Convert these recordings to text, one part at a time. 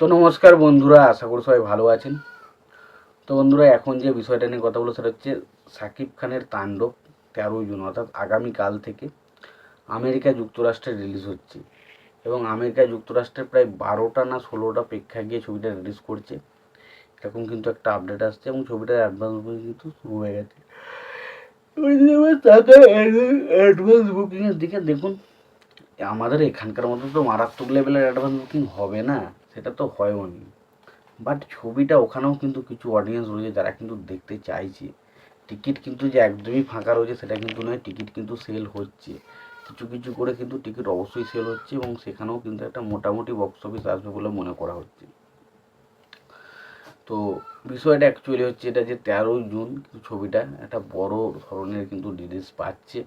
তো নমস্কার বন্ধুরা, আশা করি সবাই ভালো আছেন। তো বন্ধুরা, এখন যে বিষয়টা নিয়ে কথা বলো সেটা হচ্ছে সাকিব খানের তাণ্ডব তেরোই জুন, অর্থাৎ আগামীকাল থেকে আমেরিকা যুক্তরাষ্ট্রে রিলিজ হচ্ছে। এবং আমেরিকা যুক্তরাষ্ট্রে প্রায় বারোটা না ষোলোটা প্রেক্ষাগৃহে ছবিটা রিলিজ করছে। এরকম কিন্তু একটা আপডেট আসছে এবং ছবিটার অ্যাডভান্স বুকিং কিন্তু শুরু হয়ে গেছে। অ্যাডভান্স বুকিংয়ের দিকে দেখুন, আমাদের এখানকার মতো তো মারাত্মক লেভেলের অ্যাডভান্স বুকিং হবে না। সেটা তো হয়ও নি। বাট ছবিটা ওখানেও কিন্তু কিছু অডিয়েন্স রয়েছে যারা কিন্তু দেখতে চাইছে। টিকিট কিন্তু যে একদমই ফাঁকা রয়েছে সেটা কিন্তু নয় টিকিট কিন্তু সেল হচ্ছে। কিছু কিছু করে কিন্তু টিকিট অবশ্যই সেল হচ্ছে এবং সেখানেও কিন্তু একটা মোটামুটি বক্স অফিস আসবে বলে মনে করা হচ্ছে। তো বিষয়টা অ্যাকচুয়ালি হচ্ছে এটা যে তেরোই জুন ছবিটা একটা বড় ধরনের কিন্তু রিলিজ পাচ্ছে।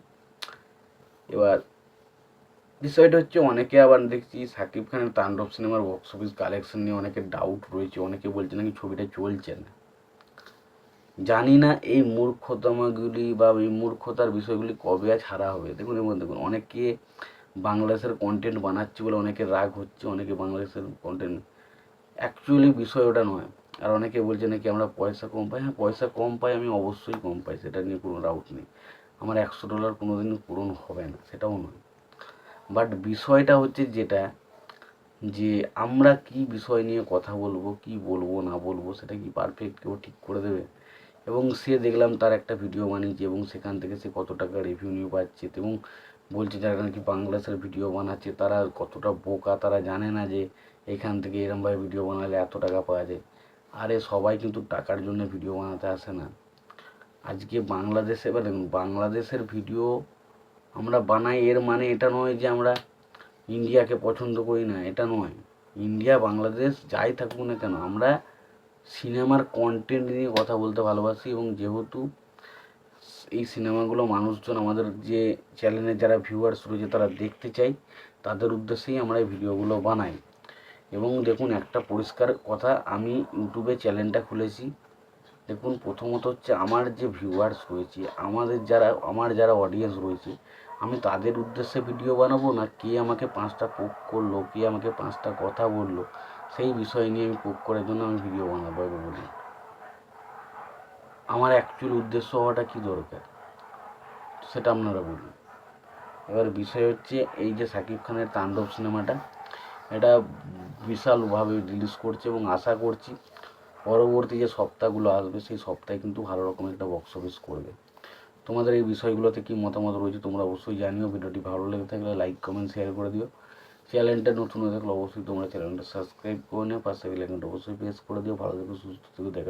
এবার বিষয়টা হচ্ছে অনেকে আবার দেখছি সাকিব খানের তাণ্ডব সিনেমার বক্স অফিস কালেকশন নিয়ে অনেকের ডাউট রয়েছে, অনেকে বলছে নাকি ছবিটা চলছে না। জানি না এই মূর্খতমাগুলি বা এই মূর্খতার বিষয়গুলি কবে ছাড়া হবে। দেখুন মধ্যে দেখুন, অনেকে বাংলাদেশের কন্টেন্ট বানাচ্ছে বলে অনেকে রাগ হচ্ছে, অনেকে বাংলাদেশের কন্টেন্ট অ্যাকচুয়ালি বিষয় ওটা নয়। আর অনেকে বলছে নাকি আমরা পয়সা কম পাই। হ্যাঁ পয়সা কম পাই, আমি অবশ্যই কম পাই, সেটা নিয়ে কোনো ডাউট নেই। আমার একশো ডলার কোনো দিন পূরণ হবে না, সেটাও নয়। বাট বিষয়টা হচ্ছে যেটা, যে আমরা কি বিষয় নিয়ে কথা বলব, কি বলব, না বলব, সেটা কি পারফেক্ট কেউ ঠিক করে দেবে? এবং সে দেখলাম তার একটা ভিডিও বানিয়েছে এবং সেখান থেকে সে কত টাকা রেভিনিউ পাচ্ছে। এবং বলছে যারা নাকি বাংলাদেশের ভিডিও বানাচ্ছে, তারা কতটা বোকা, তারা জানে না যে এখান থেকে এরমভাবে ভিডিও বানালে এত টাকা পাওয়া যায়। আরে সবাই কিন্তু টাকার জন্য ভিডিও বানাতে আসে না। আজকে বাংলাদেশে এবার দেখুন বাংলাদেশের ভিডিও আমরা বানাই এর মানে এটা নয় যে আমরা ইন্ডিয়াকে পছন্দ করি না, এটা নয়। ইন্ডিয়া, বাংলাদেশ যাই থাকুক না কেন, আমরা সিনেমার কন্টেন্ট নিয়ে কথা বলতে ভালোবাসি এবং যেহেতু এই সিনেমাগুলো মানুষজন আমাদের যে চ্যানেলে যারা ভিউয়ার্স রয়েছে তারা দেখতে চাই তাদের উদ্দেশ্যেই আমরা এই ভিডিওগুলো বানাই। এবং দেখুন একটা পরিষ্কার কথা, আমি ইউটিউবে চ্যানেলটা খুলেছি। দেখুন, প্রথমত হচ্ছে আমার যে ভিউয়ার্স রয়েছে, আমাদের যারা, আমার যারা অডিয়েন্স রয়েছে, আমি তাদের উদ্দেশ্যে ভিডিও বানাবো না? কে আমাকে পাঁচটা পোক করল? কে আমাকে পাঁচটা কথা বলল? সেই বিষয় নিয়ে আমি পোক করার জন্য আমি ভিডিও বানাবো এবার বলি। আমার অ্যাকচুয়াল উদ্দেশ্য হওয়াটা কী দরকার? সেটা আপনারা বলুন। এবার বিষয় হচ্ছে, এই যে সাকিব খানের তাণ্ডব সিনেমাটা, এটা বিশালভাবে রিলিজ করছে এবং আশা করছি পরবর্তী যে সপ্তাহগুলো আসবে, সেই সপ্তাহে কিন্তু ভালো রকম একটা বক্স অফিস করবে। তোমাদের এই বিষয়গুলোতে কী মতামত রয়েছে তোমরা অবশ্যই জানিও। ভিডিওটি ভালো লেগে থাকলে লাইক কমেন্ট শেয়ার করে দিও। চ্যানেলটা নতুন হয়ে থাকলে অবশ্যই তোমরা চ্যানেলটা সাবস্ক্রাইব করে নিও। পাশে বেল আইকনটা অবশ্যই প্রেস করে দিও। ভালো থেকে, সুস্থ থেকো, দেখা